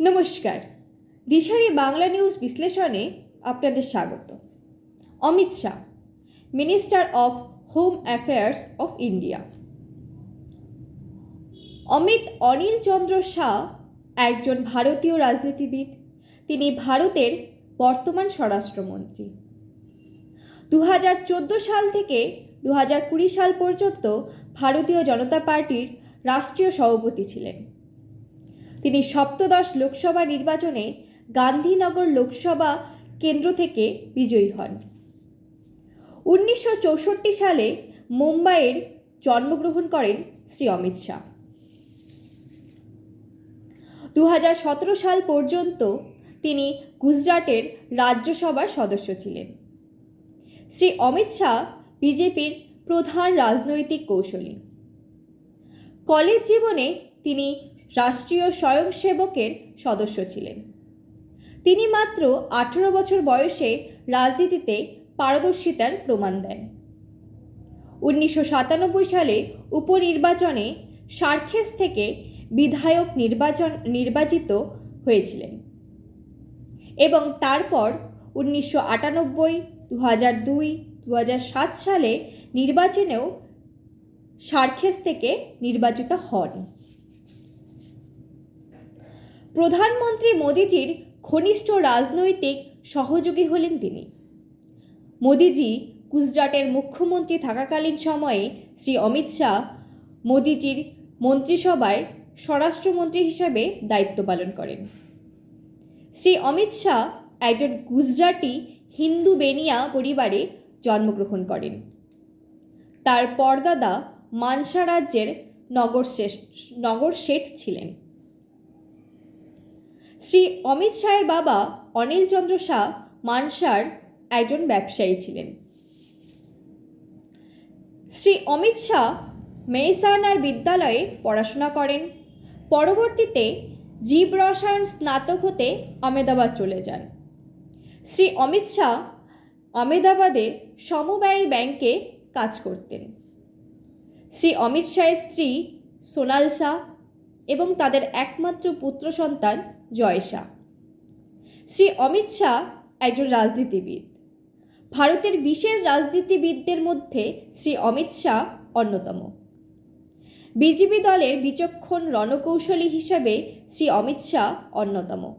নমস্কার। দিশারি বাংলা নিউজ বিশ্লেষণে আপনাদের স্বাগত। Amit Shah, minister of home affairs of India. Amit Anil Chandra Shah একজন ভারতীয় রাজনীতিবিদ। তিনি ভারতের বর্তমান স্বরাষ্ট্রমন্ত্রী। দু হাজার চোদ্দ সাল থেকে দু হাজার কুড়ি সাল পর্যন্ত ভারতীয় জনতা পার্টির রাষ্ট্রীয় সভাপতি ছিলেন। তিনি সপ্তদশ লোকসভা নির্বাচনে গান্ধীনগর লোকসভা কেন্দ্র থেকে বিজয়ী হন। উনিশশো চৌষট্টি সালে মুম্বাইয়ের জন্মগ্রহণ করেন শ্রী অমিত শাহ। দু সাল পর্যন্ত তিনি গুজরাটের রাজ্যসভার সদস্য ছিলেন। শ্রী অমিত শাহ বিজেপির প্রধান রাজনৈতিক কৌশলী। কলেজ জীবনে তিনি রাষ্ট্রীয় স্বয়ংসেবকের সদস্য ছিলেন। তিনি মাত্র আঠেরো বছর বয়সে রাজনীতিতে পারদর্শিতার প্রমাণ দেন। উনিশশো সাতানব্বই সালে উপনির্বাচনে সার্খেস থেকে বিধায়ক নির্বাচন নির্বাচিত হয়েছিলেন এবং তারপর উনিশশো আটানব্বই দু হাজার দুই দু হাজার সাত সালে নির্বাচনেও সার্খেস থেকে নির্বাচিত হন। প্রধানমন্ত্রী মোদিজির ঘনিষ্ঠ রাজনৈতিক সহযোগী হলেন তিনি। মোদিজি গুজরাটের মুখ্যমন্ত্রী থাকাকালীন সময়ে শ্রী অমিত শাহ মোদিজির মন্ত্রিসভায় স্বরাষ্ট্রমন্ত্রী হিসাবে দায়িত্ব পালন করেন। শ্রী অমিত শাহ একজন গুজরাটি হিন্দু বেনিয়া পরিবারে জন্মগ্রহণ করেন। তার পরদাদা মানসা রাজ্যের নগর শেষ নগর শেঠ ছিলেন। শ্রী অমিত শাহের বাবা অনিল চন্দ্র শাহ মানসার একজন ব্যবসায়ী ছিলেন। শ্রী অমিত শাহ মেহসানার বিদ্যালয়ে পড়াশোনা করেন। পরবর্তীতে জীব রসায়ন স্নাতক হতে আমেদাবাদ চলে যান। শ্রী অমিত শাহ আমেদাবাদের সমবায়ী ব্যাংকে কাজ করতেন। শ্রী অমিত শাহের স্ত্রী সোনাল শাহ এবং তাদের একমাত্র পুত্র সন্তান জয় শাহ শ্রী অমিত শাহ একজন রাজনীতিবিদ। ভারতের বিশেষ রাজনীতিবিদদের মধ্যে শ্রী অমিত শাহ অন্যতম। বিজেপি দলের বিচক্ষণ রণকৌশলী হিসাবে শ্রী অমিত শাহ অন্যতম।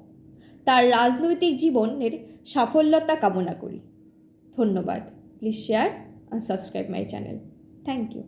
তার রাজনৈতিক জীবনের সাফল্যতা কামনা করি। ধন্যবাদ। Please share and subscribe my channel thank you